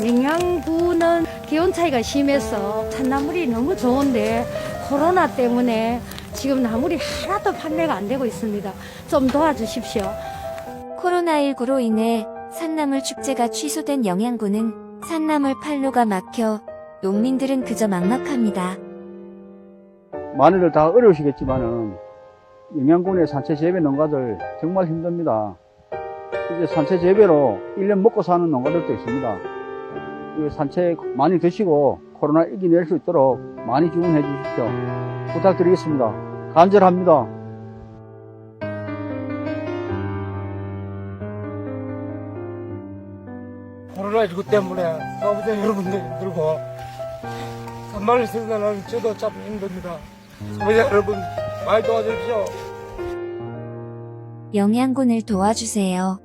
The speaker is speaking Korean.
영양구는 기온 차이가 심해서 산나물이 너무 좋은데 코로나 때문에 지금 나물이 하나도 판매가 안 되고 있습니다. 좀 도와주십시오. 코로나19로 인해 산나물 축제가 취소된 영양군은 산나물 판로가 막혀 농민들은 그저 막막합니다. 많이들 다 어려우시겠지만은 영양군의 산채 재배 농가들 정말 힘듭니다. 이제 산채 재배로 1년 먹고 사는 농가들도 있습니다. 이 산채 많이 드시고 코로나 이겨낼 수 있도록 많이 주문해 주십시오. 부탁드리겠습니다. 간절합니다. 코로나19 때문에 소비자 여러분들 힘들고 산말을 생산하는 저도 참 힘듭니다. 소비자 여러분 많이 도와주십시오. 영양군을 도와주세요.